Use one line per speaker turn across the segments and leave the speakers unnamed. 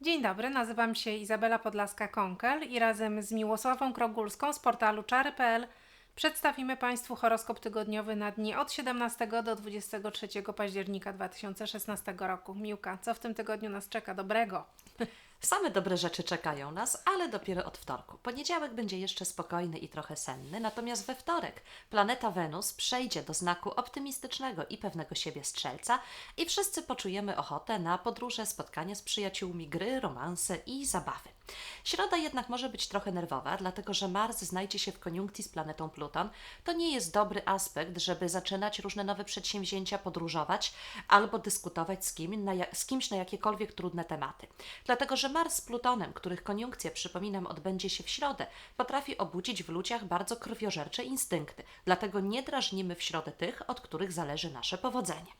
Dzień dobry, nazywam się Izabela Podlaska-Konkel i razem z Miłosławą Krogulską z portalu czary.pl przedstawimy Państwu horoskop tygodniowy na dni od 17 do 23 października 2016 roku. Miłka, co w tym tygodniu nas czeka dobrego?
Same dobre rzeczy czekają nas, ale dopiero od wtorku. Poniedziałek będzie jeszcze spokojny i trochę senny, natomiast we wtorek planeta Wenus przejdzie do znaku optymistycznego i pewnego siebie strzelca i wszyscy poczujemy ochotę na podróże, spotkania z przyjaciółmi, gry, romanse i zabawy. Środa jednak może być trochę nerwowa, dlatego że Mars znajdzie się w koniunkcji z planetą Pluton. To nie jest dobry aspekt, żeby zaczynać różne nowe przedsięwzięcia, podróżować albo dyskutować z, kim, na, z kimś na jakiekolwiek trudne tematy. Dlatego, że Mars z Plutonem, których koniunkcja, przypominam, odbędzie się w środę, potrafi obudzić w ludziach bardzo krwiożercze instynkty. Dlatego nie drażnimy w środę tych, od których zależy nasze powodzenie.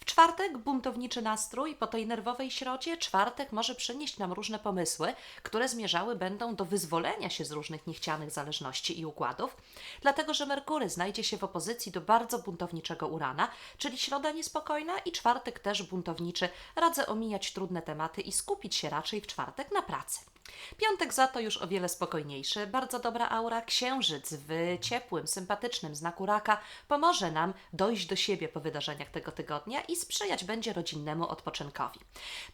W czwartek buntowniczy nastrój, po tej nerwowej środzie czwartek może przynieść nam różne pomysły, które zmierzały będą do wyzwolenia się z różnych niechcianych zależności i układów, dlatego że Merkury znajdzie się w opozycji do bardzo buntowniczego Urana, czyli środa niespokojna i czwartek też buntowniczy. Radzę omijać trudne tematy i skupić się raczej w czwartek na pracy. Piątek za to już o wiele spokojniejszy, bardzo dobra aura. Księżyc w ciepłym, sympatycznym znaku raka pomoże nam dojść do siebie po wydarzeniach tego tygodnia i sprzyjać będzie rodzinnemu odpoczynkowi.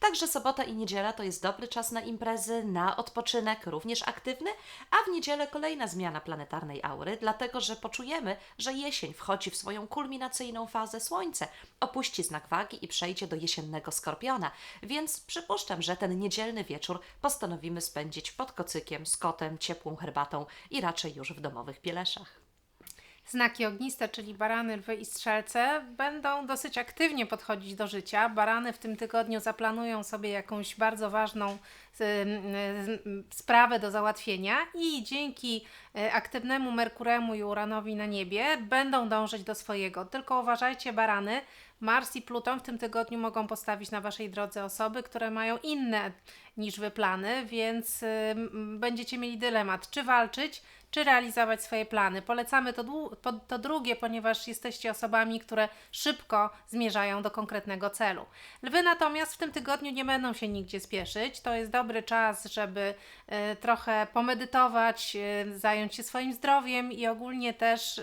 Także sobota i niedziela to jest dobry czas na imprezy, na odpoczynek, również aktywny, a w niedzielę kolejna zmiana planetarnej aury, dlatego że poczujemy, że jesień wchodzi w swoją kulminacyjną fazę Słońce, opuści znak wagi i przejdzie do jesiennego skorpiona, więc przypuszczam, że ten niedzielny wieczór postanowimy spędzić pod kocykiem, z kotem, ciepłą herbatą i raczej już w domowych pieleszach.
Znaki ogniste, czyli barany, lwy i strzelce, będą dosyć aktywnie podchodzić do życia. Barany w tym tygodniu zaplanują sobie jakąś bardzo ważną sprawę do załatwienia i dzięki y, aktywnemu Merkuremu i Uranowi na niebie będą dążyć do swojego. Tylko uważajcie, barany, Mars i Pluton w tym tygodniu mogą postawić na Waszej drodze osoby, które mają inne niż Wy plany, więc y, będziecie mieli dylemat, czy walczyć, czy realizować swoje plany. Polecamy to, to drugie, ponieważ jesteście osobami, które szybko zmierzają do konkretnego celu. Lwy natomiast w tym tygodniu nie będą się nigdzie spieszyć. To jest dobry czas, żeby e, trochę pomedytować, e, zająć się swoim zdrowiem i ogólnie też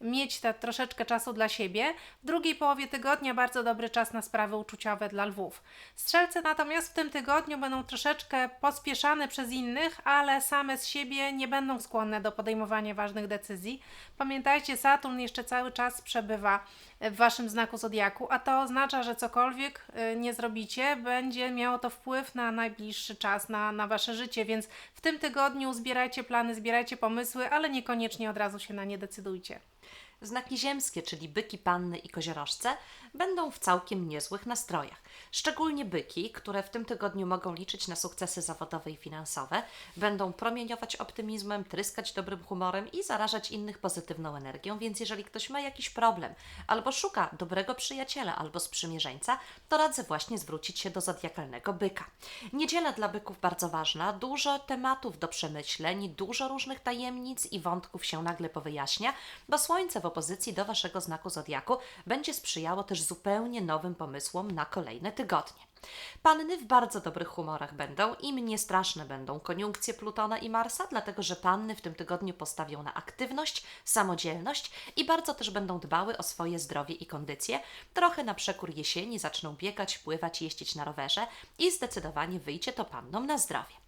mieć te troszeczkę czasu dla siebie. W drugiej połowie tygodnia bardzo dobry czas na sprawy uczuciowe dla lwów. Strzelce natomiast w tym tygodniu będą troszeczkę pospieszane przez innych, ale same z siebie nie będą skłonne do podejmowania ważnych decyzji. Pamiętajcie, Saturn jeszcze cały czas przebywa w waszym znaku zodiaku, a to oznacza, że cokolwiek y, nie zrobicie, będzie miało to wpływ na najbliższy czas, na, na wasze życie, więc w tym tygodniu zbierajcie plany, zbierajcie pomysły, ale niekoniecznie od razu się na nie decydujcie.
Znaki ziemskie, czyli byki, panny i koziorożce, będą w całkiem niezłych nastrojach. Szczególnie byki, które w tym tygodniu mogą liczyć na sukcesy zawodowe i finansowe, będą promieniować optymizmem, tryskać dobrym humorem i zarażać innych pozytywną energią, więc jeżeli ktoś ma jakiś problem albo szuka dobrego przyjaciela albo sprzymierzeńca, to radzę właśnie zwrócić się do zodiakalnego byka. Niedziela dla byków bardzo ważna, dużo tematów do przemyśleń, dużo różnych tajemnic i wątków się nagle powyjaśnia, bo Słońce w opozycji do Waszego znaku zodiaku będzie sprzyjało też zupełnie nowym pomysłom na kolejne tygodnie. Panny w bardzo dobrych humorach będą, im nie straszne będą koniunkcje Plutona i Marsa, dlatego że panny w tym tygodniu postawią na aktywność, samodzielność i bardzo też będą dbały o swoje zdrowie i kondycję. Trochę na przekór jesieni zaczną biegać, pływać, jeździć na rowerze i zdecydowanie wyjdzie to pannom na zdrowie.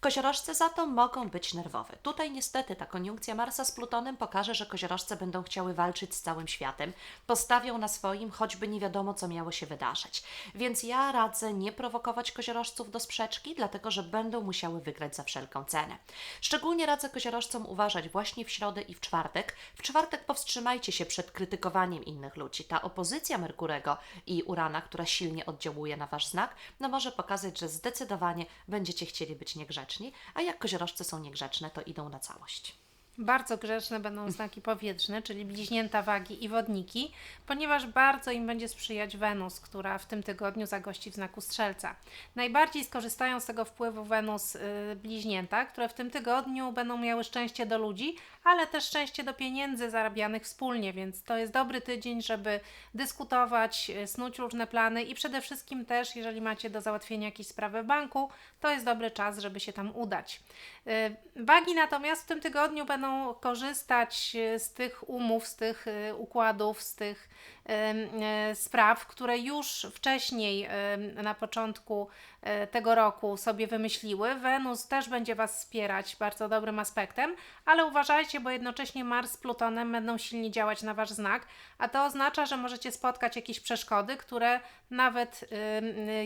Koziorożce za to mogą być nerwowe. Tutaj niestety ta koniunkcja Marsa z Plutonem pokaże, że koziorożce będą chciały walczyć z całym światem, postawią na swoim, choćby nie wiadomo, co miało się wydarzyć. Więc ja radzę nie prowokować koziorożców do sprzeczki, dlatego że będą musiały wygrać za wszelką cenę. Szczególnie radzę koziorożcom uważać właśnie w środę i w czwartek. W czwartek powstrzymajcie się przed krytykowaniem innych ludzi. Ta opozycja Merkurego i Urana, która silnie oddziałuje na Wasz znak, no może pokazać, że zdecydowanie będziecie chcieli być niegrzeczni, a jak koziorożce są niegrzeczne, to idą na całość.
Bardzo grzeczne będą znaki powietrzne, czyli bliźnięta wagi i wodniki, ponieważ bardzo im będzie sprzyjać Wenus, która w tym tygodniu zagości w znaku strzelca. Najbardziej skorzystają z tego wpływu Wenus y, bliźnięta, które w tym tygodniu będą miały szczęście do ludzi, ale też szczęście do pieniędzy zarabianych wspólnie, więc to jest dobry tydzień, żeby dyskutować, y, snuć różne plany i przede wszystkim też, jeżeli macie do załatwienia jakieś sprawy w banku, to jest dobry czas, żeby się tam udać. Y, Wagi natomiast w tym tygodniu będą korzystać y, z tych umów, z tych y, układów, z tych e, spraw, które już wcześniej na początku e, tego roku sobie wymyśliły. Wenus też będzie Was wspierać bardzo dobrym aspektem, ale uważajcie, bo jednocześnie Mars z Plutonem będą silnie działać na Wasz znak, a to oznacza, że możecie spotkać jakieś przeszkody, które nawet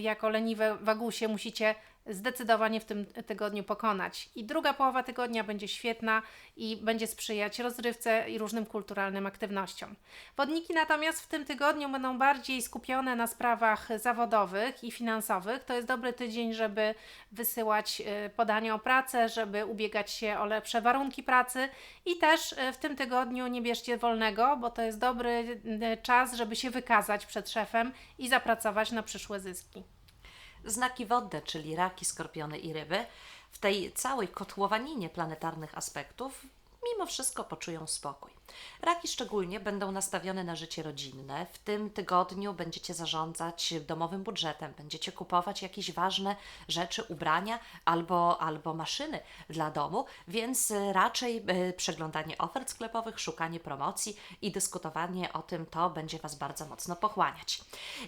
jako leniwe wagusie musicie zdecydowanie w tym tygodniu pokonać. I druga połowa tygodnia będzie świetna i będzie sprzyjać rozrywce i różnym kulturalnym aktywnościom. Wodniki natomiast w tym tygodniu będą bardziej skupione na sprawach zawodowych i finansowych. To jest dobry tydzień, żeby wysyłać y, podania o pracę, żeby ubiegać się o lepsze warunki pracy i też y, w tym tygodniu nie bierzcie wolnego, bo to jest dobry y, czas, żeby się wykazać przed szefem i zapracować na przyszłe zyski.
Znaki wodne, czyli raki, skorpiony i ryby, w tej całej kotłowaninie planetarnych aspektów mimo wszystko poczują spokój. Raki szczególnie będą nastawione na życie rodzinne. W tym tygodniu będziecie zarządzać domowym budżetem, będziecie kupować jakieś ważne rzeczy, ubrania albo, albo maszyny dla domu, więc raczej y, przeglądanie ofert sklepowych, szukanie promocji i dyskutowanie o tym to będzie Was bardzo mocno pochłaniać.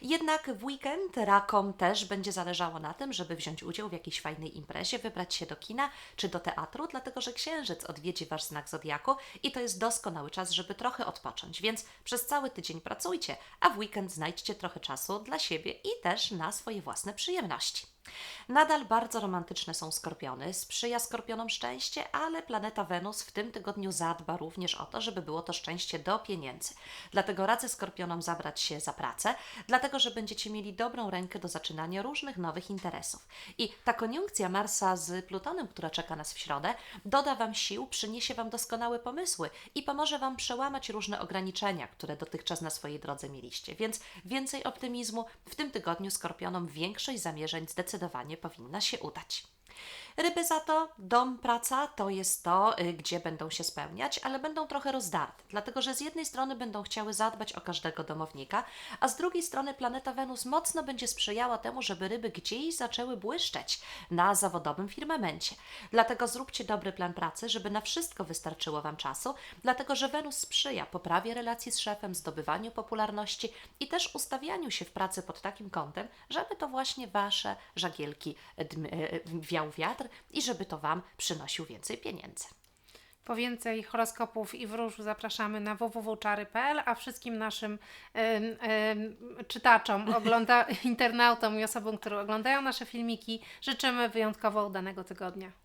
Jednak w weekend rakom też będzie zależało na tym, żeby wziąć udział w jakiejś fajnej imprezie, wybrać się do kina czy do teatru, dlatego że księżyc odwiedzi Wasz znak zodiaku i to jest doskonały czas, żeby trochę odpocząć. Więc przez cały tydzień pracujcie, a w weekend znajdźcie trochę czasu dla siebie i też na swoje własne przyjemności. Nadal bardzo romantyczne są skorpiony, sprzyja skorpionom szczęście, ale planeta Wenus w tym tygodniu zadba również o to, żeby było to szczęście do pieniędzy. Dlatego radzę skorpionom zabrać się za pracę, dlatego że będziecie mieli dobrą rękę do zaczynania różnych nowych interesów. I ta koniunkcja Marsa z Plutonem, która czeka nas w środę, doda Wam sił, przyniesie Wam doskonałe pomysły i pomoże Wam przełamać różne ograniczenia, które dotychczas na swojej drodze mieliście. Więc więcej optymizmu. W tym tygodniu skorpionom większość zamierzeń zdecydowanie powinna się udać. Ryby za to, dom, praca to jest to, y, gdzie będą się spełniać, ale będą trochę rozdarte, dlatego że z jednej strony będą chciały zadbać o każdego domownika, a z drugiej strony planeta Wenus mocno będzie sprzyjała temu, żeby ryby gdzieś zaczęły błyszczeć na zawodowym firmamencie. Dlatego zróbcie dobry plan pracy, żeby na wszystko wystarczyło Wam czasu, dlatego że Wenus sprzyja poprawie relacji z szefem, zdobywaniu popularności i też ustawianiu się w pracy pod takim kątem, żeby to właśnie Wasze żagielki dm- e, wiał wiatr i żeby to Wam przynosił więcej pieniędzy.
Po więcej horoskopów i wróżb zapraszamy na www.czary.pl, a wszystkim naszym em, em, czytaczom, ogląda, internautom i osobom, które oglądają nasze filmiki życzymy wyjątkowo udanego tygodnia.